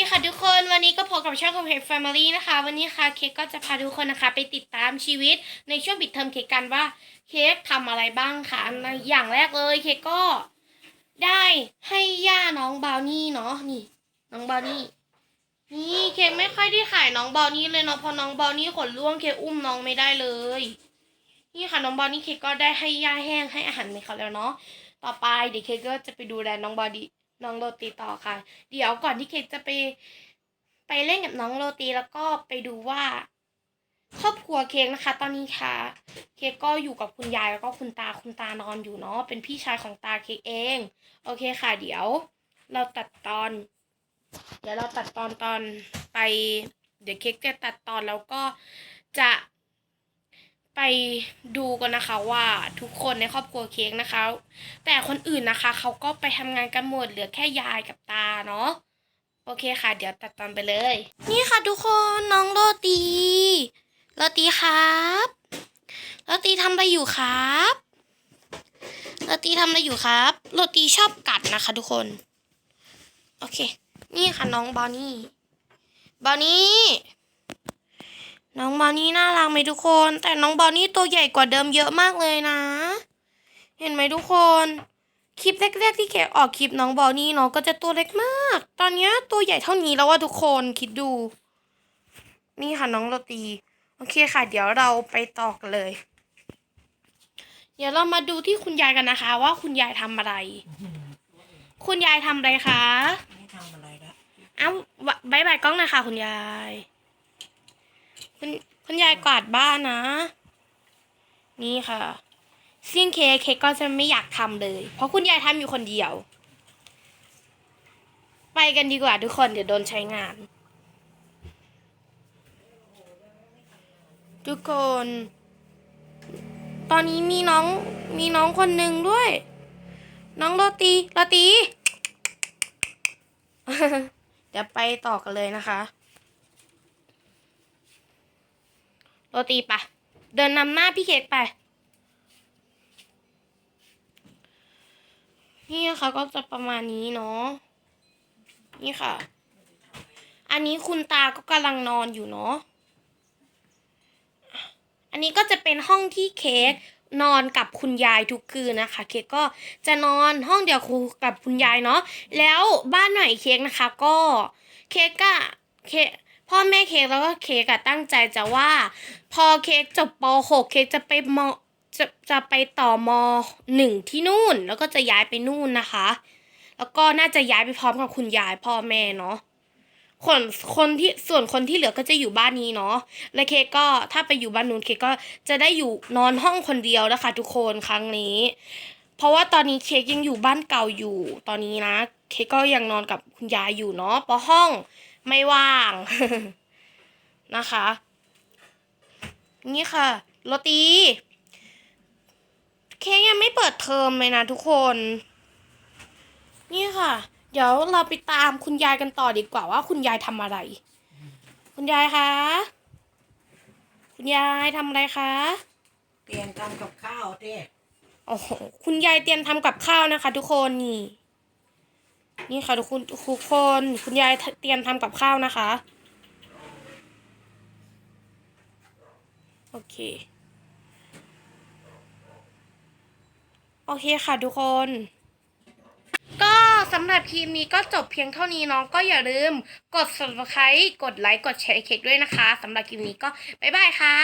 ดีค่ะทุกคนวันนี้ก็พบกับช่องของเพจ Family นะคะ วันนี้ค่ะเค้กก็จะพาทุกคนนะคะ ไปติดตามชีวิตในช่วงปิดเทอมเค้กกันว่าเค้กทำอะไรบ้างค่ะอันอย่างแรกเลยเค้กก็ได้ให้ย่าน้องบราวนี่เนาะนี่ น้องบราวนี่นี่เค้กไม่ค่อยได้ขายน้องบราวนี่เลยเนาะพราะน้องบราวนี่ขนร่วงเค้กอุ้มน้องไม่ได้เลย นี่ค่ะน้องบราวนี่เค้กก็ได้ให้ย่าแห้งให้อาหารในเขาแล้วเนาะต่อไปเดี๋ยวเค้กก็จะไปดูแลน้องบอดี้น้ น้องโรตีต่อค่ะ เดี๋ยวก่อนที่เค้กจะไป ไปเล่นกับน้องโรตีแล้วก็ไปดูว่า ครอบครัวเค้กนะคะ ตอนนี้ค่ะ เค้กก็อยู่กับคุณยายแล้วก็คุณตาคุณตานอนอยู่เนาะเป็นพี่ชายของตาเค้กเอง โอเคค่ะ เดี๋ยว เราตัดตอน เดี๋ยวเราตัดตอนตอนไป เดี๋ยวเค้กจะตัดตอนแล้วก็จะ ไปดูกันนะคะว่าทุกคนในครอบครัวเค้กนะคะ แต่คนอื่นนะคะเขาก็ไปทำงานกันหมดเหลือแค่ยายกับตาเนาะโอเคค่ะ เดี๋ยวตัดตอนไปเลย นี่ค่ะทุกคนน้องโรตีโรตีครับโรตีทำอะไรอยู่ครับโรตีทำอะไรอยู่ครับโรตีชอบกัดนะคะ ทุกคน โอเค นี่ค่ะน้องบอนี่บอนนี่ องบอนี่น่ารักไหมทุกคน แต่น้องบอนี่ตัวใหญ่กว่าเดิมเยอะมากเลยนะ เห็นไหมทุกคน คลิปแรกๆที่แกออกคลิปน้องบอนี่เนาะก็จะตัวเล็กมาก ตอนเนี้ยตัวใหญ่เท่านี้แล้วว่าทุกคนคิดดู นี่ค่ะน้องโรตี โอเคค่ะ เดี๋ยวเราไปต่อกันเลย เดี๋ยวเรามาดูที่คุณยายกันนะคะ ว่าคุณยายทำอะไร คุณยายทำอะไรคะไม่ทำอะไรละอ้าวบายบายกล้องหนะคะคุณยาย คุณคุณยายกวาดบ้านนะ นี่ค่ะซึ่งเค้กเค้กก็จะไม่อยากทำเลย เพราะคุณยายทำอยู่คนเดียว ไปกันดีกว่าทุกคนเดี๋ยวโดนใช้งาน ทุกคน ตอนนี้มีน้องมีน้องคนหนึ่งด้วย น้องโรตีโรตี เดี๋ยวไปต่อกันเลยนะคะ โรตีปะเดินนำหน้าพี่เค้กไป นี่นะคะก็จะประมาณนี้เนาะ นี่ค่ะ อันนี้คุณตาก็กำลังนอนอยู่เนาะ อันนี้ก็จะเป็นห้องที่เค้กนอนกับคุณยายทุกคืนนะคะ เค้กก็จะนอนห้องเดียวกับคุณยายเนาะ แล้วบ้านไหนเค้กนะคะ ก็เค้กอะเค้ก พ่อแม่เค้กแล้วก็เค้กอะตั้งใจจะว่า พอเค้กจบป .6 เค้กจะไปมจะจะไปต่อมหนึ่งที่นู่น แล้วก็จะย้ายไปนู่นนะคะ แล้วก็น่าจะย้ายไปพร้อมกับคุณยายพ่อแม่เนาะคนคนที่ส่วนคนที่เหลือก็จะอยู่บ้านนี้เนาะและเคก็ถ้าไปอยู่บ้านนู้นเคก็จะได้อยู่นอนห้องคนเดียวนะคะทุกคนครั้งนี้ เพราะว่าตอนนี้เคกยังอยู่บ้านเก่าอยู่ ตอนนี้นะ เคกก็ยังนอนกับคุณยายอยู่เนาะเพราะห้อง ไม่ว่างนะคะ นี่ค่ะโรตีเค้กยังไม่เปิดเทอมเลยนะทุกคน นี่ค่ะ เดี๋ยวเราไปตามคุณยายกันต่อดีกว่าว่าคุณยายทำอะไร คุณยายคะ คุณยายทำอะไรคะเตรียมทำกับข้าวเด้โอ้โหคุณยายเตรียมทำกับข้าวนะคะ ทุกคนนี่ นี่ค่ะทุกคนทุกคนคุณยายเตรียมทำกับข้าวนะคะ โอเค โอเคค่ะทุกคน ก็สำหรับคลิปนี้ก็จบเพียงเท่านี้น้องก็อย่าลืม กด subscribe กดไลค์ กดแชร์เค้กด้วยนะคะสำหรับคลิปนี้ก็บ๊ายบายค่ะ